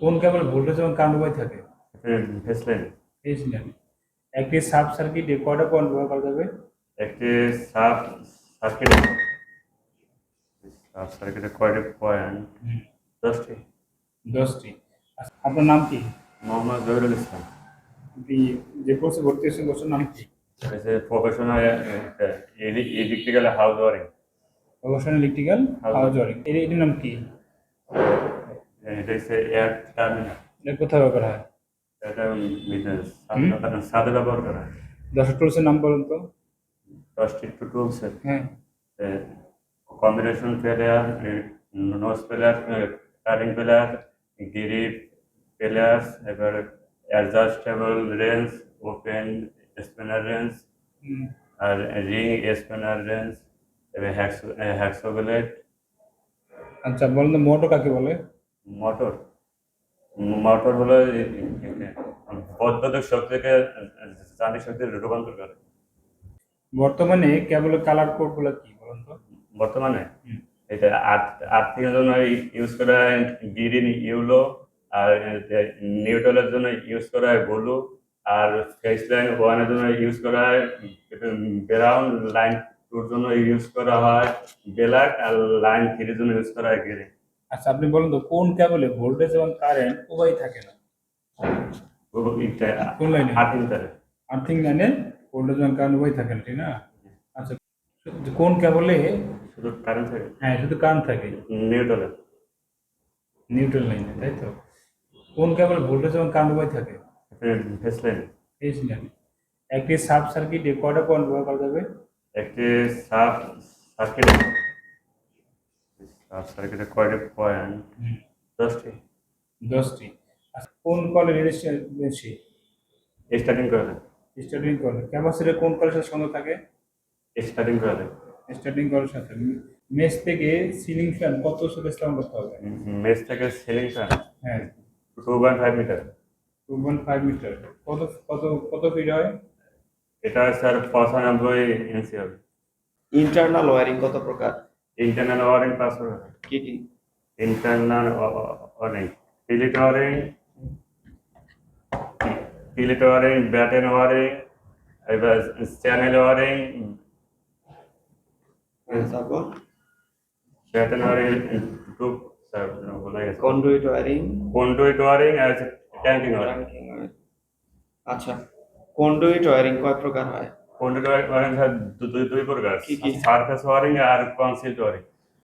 কোন কেবল ভোল্টেজ এবং কারেন্ট উভয় থাকে? একটি সাব সার্কিটে কয়টা পয়েন্ট ব্যবহার করা যাবে? একটি সাব সার্কিট সাব সার্কিটে কয়টি পয়েন্ট দশটি। দশটি। আপনার নাম কি? মোহাম্মদ জহিরুল ইসলাম। যে কোর্সে ভর্তি হয়েছেন কোর্সের নাম কি? Professional electrical house wiring professional electrical house wiring এর নাম কি? এটা হচ্ছে এয়ার টার্মিনাল। এটা কোথায় ব্যবহার হয়? এটা সাদা ব্যবহার করা হয়। দশ টুলসের নাম বলুন তো। দশটি টু টুলসের হ্যাঁ। Combination plier nose plier cutting plier grip plier এবার adjustable wrench open spanner wrench আর রিং স্পিনার রেঞ্জ এবার হ্যাক্সো হ্যাক্সোগুলেট আচ্ছা বলুন তো মোটর কাকে বলে? মোটর। মোটর হলো বৈদ্যুতিক শক্তিকে যান্ত্রিক শক্তিতে রূপান্তর করে। বর্তমানে কেবল কালার কোডগুলো কি বলুন তো? বর্তমানে। এটা আর্থিকের জন্য ইউজ করা হয় গ্রিন ইউলো আর নিউট্রালের জন্য ইউজ করা হয় ব্লু আর ফেস লাইন ওয়ানের জন্য ইউজ করা হয় ব্রাউন লাইন টুর জন্য ইউজ করা হয় ব্ল্যাক আর লাইন থ্রির জন্য ইউজ করা হয় গ্রিন আচ্ছা আপনি বলুন তো, কোন কেবলে ভোল্টেজ এবং কারেন্ট উভয় থাকে না? কোন লাইনে আর্থিং লাইনে ভোল্টেজ এবং কারেন্ট উভয় থাকে না, ঠিক না? আচ্ছা কোন কেবলে শুধু কারেন্ট থাকে হ্যাঁ শুধু কারেন্ট থাকে। নিউট্রালের নিউট্রাল লাইনে তাই তো? কোন কেবল ভোল্টেজ এবং কারেন্ট উভয় থাকে? ফেস লাইন পেয়েছিলেন একটি সাব সার্কিটে কয়টা পয়েন্ট ব্যবহার করা যাবে? একটি সাব সার্কিট সাব সার্কিটে কয়টি পয়েন্ট দশটি? দশটি। আচ্ছা, কোন কলে বেশি? স্টার্টিং করে স্টার্টিং কলে ক্যাপাসিটর কোন কলের সাথে সঙ্গে থাকে? স্টার্টিং করে স্টার্টিং কলের সাথে। মেস থেকে সিলিং ফ্যান কত সুযোগ স্থাপন করতে হবে? মেস থেকে সিলিং ফ্যান হ্যাঁ। Two point five metre two point five metre কত কত কত ফিট হয়? এটা স্যার পঁচানব্বই ইঞ্চি হবে। ইন্টারনাল ওয়ারিং কত প্রকার? ইন্টারনাল ওয়ারিং পাস হবে কি কি ইন্টারনাল ওয়ারিং পিলিট ওয়ারিং পিলিট ওয়ারিং ব্যাটেন ওয়ারিং এবার চ্যানেল ওয়ারিং তারপর ব্যাটেন ওয়ারিং টু স্যার বলা গেছে। কন্ডুইট ওয়ারিং কন্ডুইট ওয়ারিং আর ট্যাঙ্কিং ওয়ারিং আচ্ছা। কন্ডুইট ওয়ারিং কয় প্রকার হয়? কন্ডুইট ওয়ারিং দুই দু- দুই দুই আর কি কি?